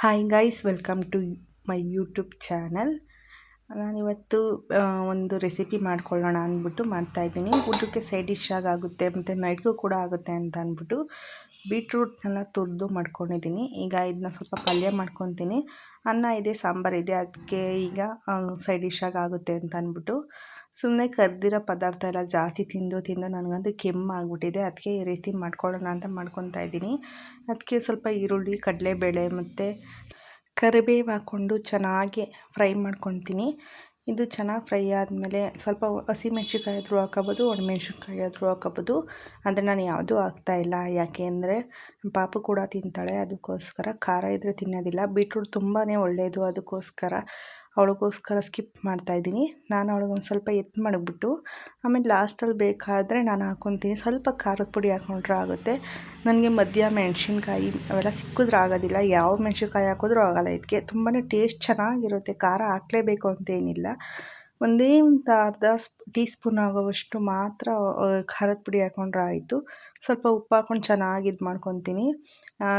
Hi guys welcome to my YouTube channel ನಾನಿವತ್ತು ಒಂದು recipe ಮಾಡ್ಕೊಳ್ಳೋಣ ಅಂದ್ಬಿಟ್ಟು ಮಾಡ್ತಾಯಿದ್ದೀನಿ ಊಟಕ್ಕೆ ಸೈಡ್ ಡಿಶ್ ಆಗುತ್ತೆ, ಮತ್ತು ನೈಟ್ಗೂ ಕೂಡ ಆಗುತ್ತೆ ಅಂತ ಅಂದ್ಬಿಟ್ಟು ಬೀಟ್ರೂಟ್ನೆಲ್ಲ ತುರಿದು ಮಾಡ್ಕೊಂಡಿದ್ದೀನಿ. ಈಗ ಇದನ್ನ ಸ್ವಲ್ಪ ಪಲ್ಯ ಮಾಡ್ಕೊತೀನಿ. ಅನ್ನ ಇದೆ ಸಾಂಬಾರಿದೆ ಅದಕ್ಕೆ ಈಗ ಸೈಡ್ ಡಿಶ್ ಆಗುತ್ತೆ ಅಂತ ಅಂದ್ಬಿಟ್ಟು ಸುಮ್ಮನೆ ಕರ್ದಿರೋ ಪದಾರ್ಥ ಎಲ್ಲ ಜಾಸ್ತಿ ತಿಂದು ತಿಂದು ನನಗಂತೂ ಕೆಮ್ಮು ಆಗಿಬಿಟ್ಟಿದೆ ಅದಕ್ಕೆ ಈ ರೀತಿ ಮಾಡ್ಕೊಳ್ಳೋಣ ಅಂತ ಮಾಡ್ಕೊತಾ ಇದ್ದೀನಿ. ಅದಕ್ಕೆ ಸ್ವಲ್ಪ ಈರುಳ್ಳಿ, ಕಡಲೆಬೇಳೆ ಮತ್ತು ಕರಿಬೇವು ಹಾಕ್ಕೊಂಡು ಚೆನ್ನಾಗಿ ಫ್ರೈ ಮಾಡ್ಕೊತೀನಿ. ಇದು ಚೆನ್ನಾಗಿ ಫ್ರೈ ಆದಮೇಲೆ ಸ್ವಲ್ಪ ಹಸಿಮೆಣ್ಸಿನ್ಕಾಯಿ ಆದರೂ ಹಾಕೋಬೋದು ಒಣಮೆಣ್ಸಿನ್ಕಾಯಿ ಆದರೂ ಹಾಕೋಬೋದು. ಅಂದರೆ ನಾನು ಯಾವುದೂ ಹಾಕ್ತಾಯಿಲ್ಲ ಯಾಕೆ ಅಂದರೆ ಪಾಪು ಕೂಡ ತಿಂತಾಳೆ, ಅದಕ್ಕೋಸ್ಕರ ಖಾರ ಇದ್ದರೆ ತಿನ್ನೋದಿಲ್ಲ. ಬೀಟ್ರೂಟ್ ತುಂಬಾ ಒಳ್ಳೆಯದು ಅದಕ್ಕೋಸ್ಕರ. ಅವಳಿಗೋಸ್ಕರ ಸ್ಕಿಪ್ ಮಾಡ್ತಾಯಿದ್ದೀನಿ ನಾನು ಅವಳಿಗೊಂದು ಸ್ವಲ್ಪ ಎತ್ತು ಮಾಡಿಬಿಟ್ಟು, ಆಮೇಲೆ ಲಾಸ್ಟಲ್ಲಿ ಬೇಕಾದರೆ ನಾನು ಹಾಕ್ಕೊತೀನಿ ಸ್ವಲ್ಪ ಖಾರದ ಪುಡಿ ಹಾಕ್ಕೊಂಡ್ರೆ ಆಗುತ್ತೆ. ನನಗೆ ಮಧ್ಯ ಮೆಣಸಿನ್ಕಾಯಿ ಅವೆಲ್ಲ ಸಿಕ್ಕಿದ್ರೆ ಆಗೋದಿಲ್ಲ. ಯಾವ ಮೆಣಸಿನ್ಕಾಯಿ ಹಾಕಿದ್ರೂ ಆಗೋಲ್ಲ. ಇದಕ್ಕೆ ತುಂಬಾ ಟೇಸ್ಟ್ ಚೆನ್ನಾಗಿರುತ್ತೆ. ಖಾರ ಹಾಕಲೇಬೇಕು ಅಂತೇನಿಲ್ಲ ಒಂದೇ ಒಂದು ಅರ್ಧ ಟೀ ಸ್ಪೂನ್ ಆಗೋವಷ್ಟು ಮಾತ್ರ ಖಾರದ ಪುಡಿ ಹಾಕೊಂಡ್ರೆ ಆಯಿತು. ಸ್ವಲ್ಪ ಉಪ್ಪು ಹಾಕೊಂಡು ಚೆನ್ನಾಗಿ ಇದು ಮಾಡ್ಕೊತೀನಿ.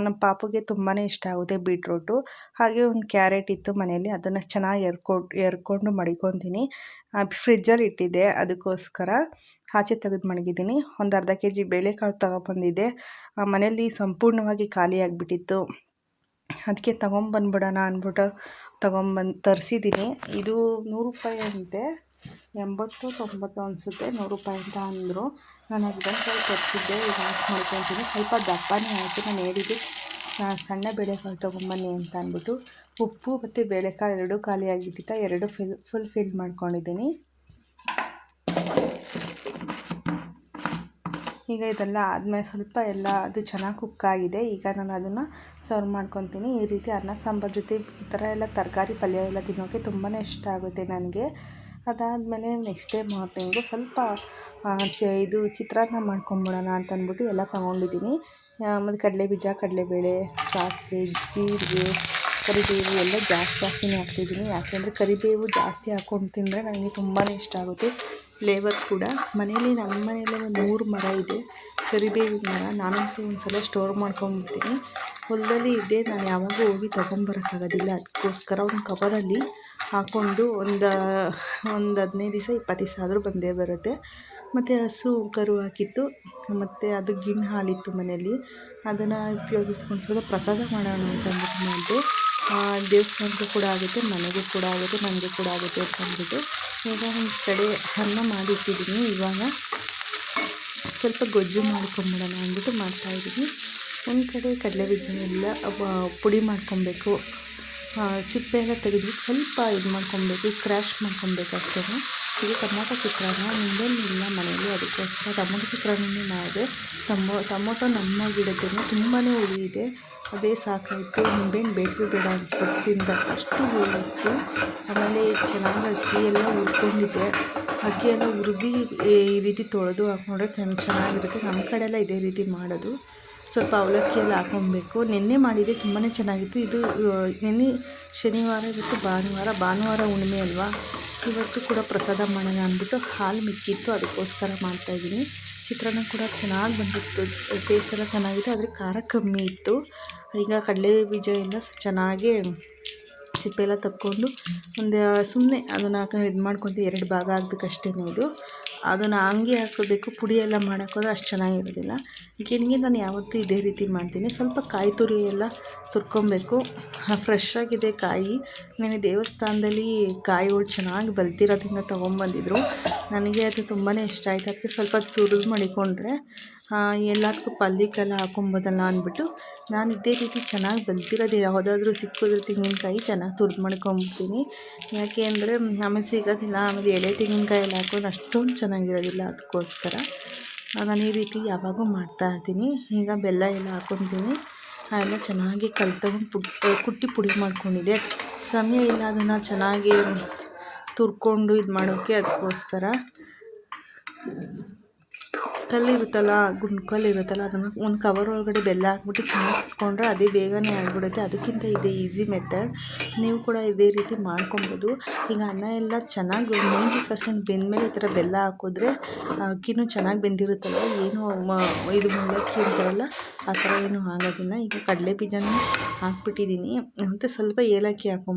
ನಮ್ಮ ಪಾಪುಗೆ ತುಂಬಾ ಇಷ್ಟ ಆಗುತ್ತೆ ಬೀಟ್ರೂಟು. ಹಾಗೆ ಒಂದು ಕ್ಯಾರೆಟ್ ಇತ್ತು ಮನೆಯಲ್ಲಿ, ಅದನ್ನು ಚೆನ್ನಾಗಿ ಎರ್ಕೊಂಡು ಎರ್ಕೊಂಡು ಮಡಿಕೊತೀನಿ. ಫ್ರಿಜ್ಜಲ್ಲಿ ಇಟ್ಟಿದ್ದೆ, ಅದಕ್ಕೋಸ್ಕರ ಆಚೆ ತೆಗೆದು ಮಡಗಿದ್ದೀನಿ. ಒಂದು ಅರ್ಧ ಕೆ ಜಿ ಬೇಳೆಕಾಳು ತಗೊಬಂದಿದ್ದೆ. ಮನೆಯಲ್ಲಿ ಸಂಪೂರ್ಣವಾಗಿ ಖಾಲಿ ಆಗಿಬಿಟ್ಟಿತ್ತು ಅದಕ್ಕೆ ತಗೊಂಬಂದ್ಬಿಡೋಣ ಅಂದ್ಬಿಟ್ಟು ತೊಗೊಂಬಂದು ತರಿಸಿದ್ದೀನಿ ಇದು ನೂರು ರೂಪಾಯಿ ಅಂತೆ. ಎಂಬತ್ತು, ತೊಂಬತ್ತು ಅನಿಸುತ್ತೆ. ನೂರು ರೂಪಾಯಿ ಅಂತ ಅಂದರು. ನಾನು ಹಸ್ಬೆಂಡ್ ತರಿಸಿದ್ದೆ ಈಗ ಮಾಡ್ಕೊತೀನಿ. ಸ್ವಲ್ಪ ದಪ್ಪನೇ ಆಯಿತು. ನಾನು ಹೇಳಿದ್ದೆ ಸಣ್ಣ ಬೇಳೆಕಾಳು ತೊಗೊಂಬನ್ನಿ ಅಂತ ಅಂದ್ಬಿಟ್ಟು. ಉಪ್ಪು ಮತ್ತು ಬೇಳೆಕಾಳು ಎರಡೂ ಖಾಲಿ ಆಗಿಬಿಟ್ಟಿತ್ತು ಎರಡು ಫಿಲ್ ಫುಲ್ ಫಿಲ್ ಮಾಡ್ಕೊಂಡಿದ್ದೀನಿ. ಈಗ ಇದೆಲ್ಲ ಆದಮೇಲೆ ಸ್ವಲ್ಪ ಎಲ್ಲ ಅದು ಚೆನ್ನಾಗಿ ಕುಕ್ ಆಗಿದೆ. ಈಗ ನಾನು ಅದನ್ನು ಸರ್ವ್ ಮಾಡ್ಕೊತೀನಿ. ಈ ರೀತಿ ಅನ್ನ, ಸಾಂಬಾರು ಜೊತೆ ಈ ಥರ ಎಲ್ಲ ತರಕಾರಿ, ಪಲ್ಯ ಎಲ್ಲ ತಿನ್ನೋಕ್ಕೆ ತುಂಬಾ ಇಷ್ಟ ಆಗುತ್ತೆ ನನಗೆ. ಅದಾದಮೇಲೆ ನೆಕ್ಸ್ಟ್ ಡೇ ಮಾರ್ನಿಂಗು ಸ್ವಲ್ಪ ಚ, ಇದು ಚಿತ್ರಾನ್ನ ಮಾಡ್ಕೊಂಬಿಡೋಣ ಅಂತ ಅಂದ್ಬಿಟ್ಟು ಎಲ್ಲ ತೊಗೊಂಡಿದ್ದೀನಿ. ಮತ್ತು ಕಡಲೆ ಬೀಜ ಕಡಲೆಬೇಳೆ, ಸಾಸಿವೆ, ಜೀರಿಗೆ, ಕರಿಬೇವು ಎಲ್ಲ ಜಾಸ್ತಿ ಜಾಸ್ತಿನೇ ಹಾಕ್ತಿದ್ದೀನಿ. ಯಾಕೆಂದರೆ ಕರಿಬೇವು ಜಾಸ್ತಿ ಹಾಕ್ಕೊಂಡು ತಿಂದರೆ ನನಗೆ ತುಂಬಾ ಇಷ್ಟ ಆಗುತ್ತೆ. ಫ್ಲೇವರ್ ಕೂಡ. ಮನೇಲಿ ನಮ್ಮ ಮನೆಯಲ್ಲೇ ಒಂದು ಮೂರು ಮರ ಇದೆ. ಕರಿಬೇವಿನ ಮರ. ನಾನಂತೂ ಒಂದು ಸಲ ಸ್ಟೋರ್ ಮಾಡ್ಕೊಂಡ್ಬಿಡ್ತೀನಿ. ಹೊಲದಲ್ಲಿ ಇದೆ ನಾನು ಯಾವಾಗೂ ಹೋಗಿ ತೊಗೊಂಬರೋಕ್ಕಾಗೋದಿಲ್ಲ ಅದಕ್ಕೋಸ್ಕರ ಒಂದು ಕವರಲ್ಲಿ ಹಾಕ್ಕೊಂಡು ಒಂದು ಒಂದು ಹದಿನೈದು ದಿವಸ, ಇಪ್ಪತ್ತು ದಿವಸ ಆದರೂ ಬಂದೇ ಬರುತ್ತೆ. ಮತ್ತು ಹಸು, ಕರು ಹಾಕಿತ್ತು. ಮತ್ತು ಅದು ಗಿಣ್ಣು ಹಾಲಿತ್ತು ಮನೆಯಲ್ಲಿ. ಅದನ್ನು ಉಪಯೋಗಿಸ್ಕೊಂಡು ಸ್ವಲ್ಪ ಪ್ರಸಾದ ಮಾಡೋಣ ಅಂತ ಅಂದ್ಬಿಟ್ಟು ಮಾಡಿದೆ. ದೇವಸ್ಥಾನಕ್ಕೂ ಕೂಡ ಆಗುತ್ತೆ, ಮನೆಗೂ ಕೂಡ ಆಗುತ್ತೆ, ನನಗೂ ಕೂಡ ಆಗುತ್ತೆ ಅಂತ ಅಂದ್ಬಿಟ್ಟು. ಈಗ ಒಂದು ಕಡೆ ಅನ್ನ ಮಾಡಿಟ್ಟಿದ್ದೀನಿ. ಇವಾಗ ಸ್ವಲ್ಪ ಗೊಜ್ಜು ಮಾಡ್ಕೊಂಬಿಡೋಣ ಅಂದ್ಬಿಟ್ಟು ಮಾಡ್ತಾಯಿದ್ದೀನಿ. ಒಂದು ಕಡೆ ಕಡಲೆ ಎಲ್ಲ ಪುಡಿ ಮಾಡ್ಕೊಬೇಕು. ಸಿಪ್ಪೆ ಎಲ್ಲ ತೆಗೆದು ಸ್ವಲ್ಪ ಇದು ಮಾಡ್ಕೊಬೇಕು ಕ್ರ್ಯಾಶ್ ಮಾಡ್ಕೊಬೇಕು ಅಷ್ಟೇ. ಇದು ಟೊಮೊಟೊ ಚಿತ್ರಾನ್ನ ನಿಂಬೆಹಣ್ಣಿಲ್ಲ ಮನೆಯಲ್ಲಿ, ಅದಕ್ಕೋಸ್ಕರ ಟೊಮೊಟೊ ಚಿತ್ರಾನ್ನ ಮಾಡಿದೆ. ಟೊಮೊ, ಟೊಮೊಟೊ ನಮ್ಮ ಗಿಡದಲ್ಲಿ ತುಂಬಾ ಹುಳಿ ಇದೆ. ಅದೇ ಸಾಕಾಯಿತು. ನಿಂಬೆಹಣ್ಣು ಬೇಕೇ ಬೇಡ ಅನ್ಸ್ಬಿಟ್ಟು ತಿಂದ ಅಷ್ಟು ಹೋಗಿತ್ತು ಆಮೇಲೆ ಚೆನ್ನಾಗಿ ಅಕ್ಕಿ ಎಲ್ಲ ಹುರ್ಕೊಂಡಿದ್ದೆ. ಅಕ್ಕಿ ಎಲ್ಲ ಹುರಿದು ಈ ರೀತಿ ತೊಳೆದು ಹಾಕೊಂಡ್ರೆ ಚೆನ್ನ ಚೆನ್ನಾಗಿರುತ್ತೆ. ನಮ್ಮ ಕಡೆ ಎಲ್ಲ ಇದೇ ರೀತಿ ಮಾಡೋದು. ಸ್ವಲ್ಪ ಅವಲಕ್ಕಿ ಎಲ್ಲ ಹಾಕೊಬೇಕು ನಿನ್ನೆ ಮಾಡಿದ್ದೆ ತುಂಬಾ ಚೆನ್ನಾಗಿತ್ತು. ಇದು ನಿನ್ನೆ ಶನಿವಾರ ಇವತ್ತು ಭಾನುವಾರ. ಭಾನುವಾರ ಹುಣ್ಣಿಮೆ ಅಲ್ವಾ? ಇವತ್ತು ಕೂಡ ಪ್ರಸಾದ ಮಾಡೋಣ ಅಂದ್ಬಿಟ್ಟು ಹಾಲು ಮಿಕ್ಕಿತ್ತು. ಅದಕ್ಕೋಸ್ಕರ ಮಾಡ್ತಾಯಿದ್ದೀನಿ ಚಿತ್ರಾನ್ನ ಕೂಡ ಚೆನ್ನಾಗಿ ಬಂದಿತ್ತು. ಟೇಸ್ಟ್ ಎಲ್ಲ ಚೆನ್ನಾಗಿತ್ತು. ಆದರೆ ಖಾರ ಕಮ್ಮಿ ಇತ್ತು. ಈಗ ಕಡಲೆ ಬೀಜದಿಂದ ಚೆನ್ನಾಗಿ ಸಿಪ್ಪೆ ಎಲ್ಲ ತಕ್ಕೊಂಡು ಒಂದು ಸುಮ್ಮನೆ ಅದನ್ನು ಇದು ಮಾಡ್ಕೊತೀವಿ ಎರಡು ಭಾಗ ಆಗಬೇಕಷ್ಟೇ ಇದು. ಅದನ್ನು ಹಂಗೆ ಹಾಕೋಬೇಕು, ಪುಡಿ ಎಲ್ಲ ಮಾಡೋಕ್ಕೋದ್ರೆ ಅಷ್ಟು ಚೆನ್ನಾಗಿರೋದಿಲ್ಲ. ಈಗೇನಿಗೆ ನಾನು ಯಾವತ್ತೂ ಇದೇ ರೀತಿ ಮಾಡ್ತೀನಿ. ಸ್ವಲ್ಪ ಕಾಯಿ ತುರಿ ಎಲ್ಲ ತುರ್ಕೊಬೇಕು. ಫ್ರೆಶ್ ಆಗಿದೆ ಕಾಯಿ. ನೆನೆ ದೇವಸ್ಥಾನದಲ್ಲಿ ಕಾಯಿಗಳು ಚೆನ್ನಾಗಿ ಬಲ್ತಿರೋದ್ರಿಂದ ತೊಗೊಂಬಂದಿದ್ರು. ನನಗೆ ಅದು ತುಂಬಾ ಇಷ್ಟ ಆಯಿತು. ಅದಕ್ಕೆ ಸ್ವಲ್ಪ ತುರಿದು ಮಡಿಕೊಂಡ್ರೆ ಎಲ್ಲದಕ್ಕೂ ಪಲ್ಯಕ್ಕೆಲ್ಲ ಹಾಕೊಂಬೋದಲ್ಲ ಅಂದ್ಬಿಟ್ಟು ನಾನು ಇದೇ ರೀತಿ ಚೆನ್ನಾಗಿ ಬಲ್ತಿರೋದು. ಯಾವುದಾದ್ರೂ ಸಿಕ್ಕಿದ್ರೆ ತೆಂಗಿನಕಾಯಿ ಚೆನ್ನಾಗಿ ತುರಿದು ಮಾಡ್ಕೊಂಬಿಡ್ತೀನಿ. ಯಾಕೆ ಅಂದರೆ, ಆಮೇಲೆ ಸಿಗೋದಿಲ್ಲ. ಆಮೇಲೆ ಎಳೆ ತೆಂಗಿನಕಾಯಿ ಎಲ್ಲ ಹಾಕೋದು ಅಷ್ಟೊಂದು ಚೆನ್ನಾಗಿರೋದಿಲ್ಲ ಅದಕ್ಕೋಸ್ಕರ. ನಾನು ಈ ರೀತಿ ಯಾವಾಗೂ ಮಾಡ್ತಾಯಿರ್ತೀನಿ ಈಗ ಬೆಲ್ಲ ಎಲ್ಲ ಹಾಕೊತೀನಿ. ಎಲ್ಲ ಚೆನ್ನಾಗಿ ಕಲ್ತ್ಕೊಂಡು ಪುಡ್ ಕುಟ್ಟಿ ಪುಡಿ ಮಾಡ್ಕೊಂಡಿದ್ದೆ. ಸಮಯ ಇಲ್ಲ, ಅದನ್ನು ಚೆನ್ನಾಗಿ ತುರ್ಕೊಂಡು ಇದು ಮಾಡೋಕ್ಕೆ ಅದಕ್ಕೋಸ್ಕರ. ಕಲ್ಲು ಇರುತ್ತಲ್ಲ ಅದನ್ನು ಒಂದು ಕವರ್ ಒಳಗಡೆ ಬೆಲ್ಲ ಹಾಕ್ಬಿಟ್ಟು ಚೆನ್ನಾಗಿ ಕುತ್ಕೊಂಡ್ರೆ ಅದೇ ಬೇಗನೆ ಆಗಿಬಿಡುತ್ತೆ. ಅದಕ್ಕಿಂತ ಇದೆ ಈಸಿ ಮೆಥಡ್ ನೀವು ಕೂಡ ಇದೇ ರೀತಿ ಮಾಡ್ಕೊಬೋದು. ಈಗ ಅನ್ನ ಎಲ್ಲ ಚೆನ್ನಾಗಿ ನೈಂಟಿ ಪರ್ಸೆಂಟ್ ಬೆಂದಮೇಲೆ ಈ ಥರ ಬೆಲ್ಲ ಹಾಕಿದ್ರೆ, ಅಕ್ಕಿನೂ ಚೆನ್ನಾಗಿ ಬೆಂದಿರುತ್ತಲ್ಲ, ಏನು ಇದು ಮಂಡಕ್ಕಿ ಅಂತಾರಲ್ಲ, ಆ ಥರ ಏನೂ ಆಗೋದಿಲ್ಲ ಈಗ ಕಡಲೆ ಬೀಜನೂ ಹಾಕ್ಬಿಟ್ಟಿದ್ದೀನಿ. ಮತ್ತು ಸ್ವಲ್ಪ ಏಲಕ್ಕಿ ಹಾಕ್ಕೊಬೇಕು